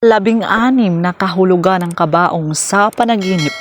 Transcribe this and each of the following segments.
Labing-anim na kahulugan ng kabaong sa panaginip.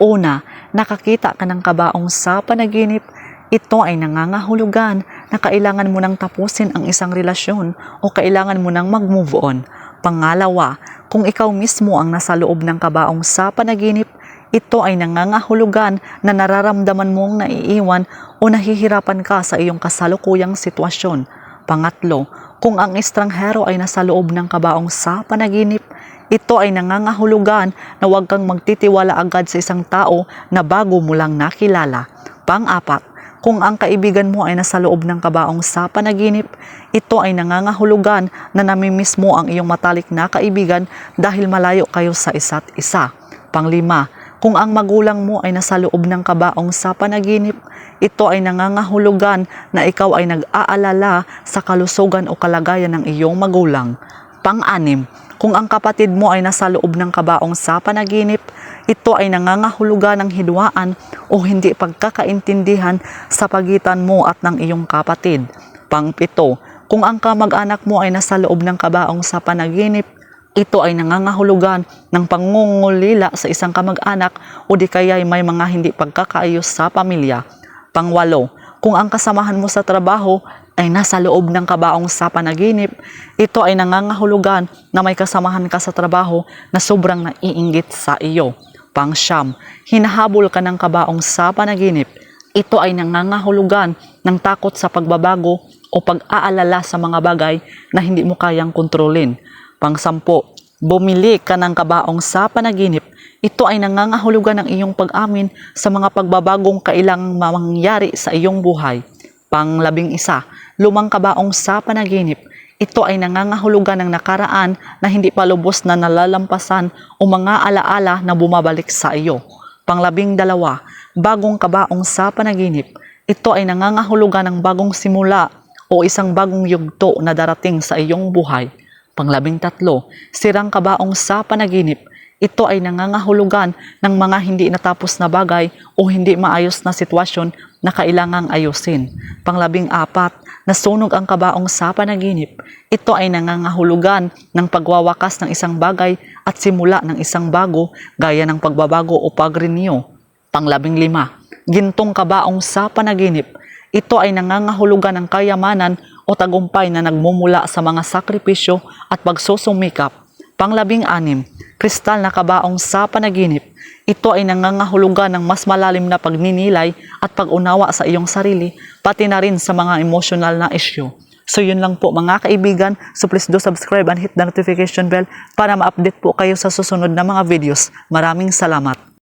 Una, nakakita ka ng kabaong sa panaginip. Ito ay nangangahulugan na kailangan mo nang tapusin ang isang relasyon o kailangan mo nang mag-move on. Pangalawa, kung ikaw mismo ang nasa loob ng kabaong sa panaginip, ito ay nangangahulugan na nararamdaman mong naiiwan o nahihirapan ka sa iyong kasalukuyang sitwasyon. Pangatlo, kung ang estranghero ay nasa loob ng kabaong sa panaginip, ito ay nangangahulugan na huwag kang magtitiwala agad sa isang tao na bago mo lang nakilala. Pang-apat, kung ang kaibigan mo ay nasa loob ng kabaong sa panaginip, ito ay nangangahulugan na namimiss mo ang iyong matalik na kaibigan dahil malayo kayo sa isa't isa. Panglima, kung ang magulang mo ay nasa loob ng kabaong sa panaginip, ito ay nangangahulugan na ikaw ay nag-aalala sa kalusugan o kalagayan ng iyong magulang. Pang-anim, kung ang kapatid mo ay nasa loob ng kabaong sa panaginip, ito ay nangangahulugan ng hidwaan o hindi pagkakaintindihan sa pagitan mo at ng iyong kapatid. Pang-pito, kung ang kamag-anak mo ay nasa loob ng kabaong sa panaginip, ito ay nangangahulugan ng pangungulila sa isang kamag-anak o di kaya ay may mga hindi pagkakaayos sa pamilya. Pangwalo, kung ang kasamahan mo sa trabaho ay nasa loob ng kabaong sa panaginip, ito ay nangangahulugan na may kasamahan ka sa trabaho na sobrang naiinggit sa iyo. Pangsyam, hinahabol ka ng kabaong sa panaginip. Ito ay nangangahulugan ng takot sa pagbabago o pag-aalala sa mga bagay na hindi mo kayang kontrolin. Pangsampo, bumili ka ng kabaong sa panaginip. Ito ay nangangahulugan ng iyong pag-amin sa mga pagbabagong kailangang mangyari sa iyong buhay. Panglabing isa, lumang kabaong sa panaginip. Ito ay nangangahulugan ng nakaraan na hindi pa lubos na nalalampasan o mga alaala na bumabalik sa iyo. Panglabing dalawa, bagong kabaong sa panaginip. Ito ay nangangahulugan ng bagong simula o isang bagong yugto na darating sa iyong buhay. Panglabing tatlo, sirang kabaong sa panaginip. Ito ay nangangahulugan ng mga hindi natapos na bagay o hindi maayos na sitwasyon na kailangang ayusin. Panglabing apat, nasunog ang kabaong sa panaginip. Ito ay nangangahulugan ng pagwawakas ng isang bagay at simula ng isang bago gaya ng pagbabago o pag-renew. Panglabing lima, gintong kabaong sa panaginip. Ito ay nangangahulugan ng kayamanan o tagumpay na nagmumula sa mga sakripisyo at pagsusumikap. Panglabing anim, kristal na kabaong sa panaginip. Ito ay nangangahulugan ng mas malalim na pagninilay at pag-unawa sa iyong sarili, pati na rin sa mga emotional na issue. So yun lang po mga kaibigan. So please do subscribe and hit the notification bell para ma-update po kayo sa susunod na mga videos. Maraming salamat.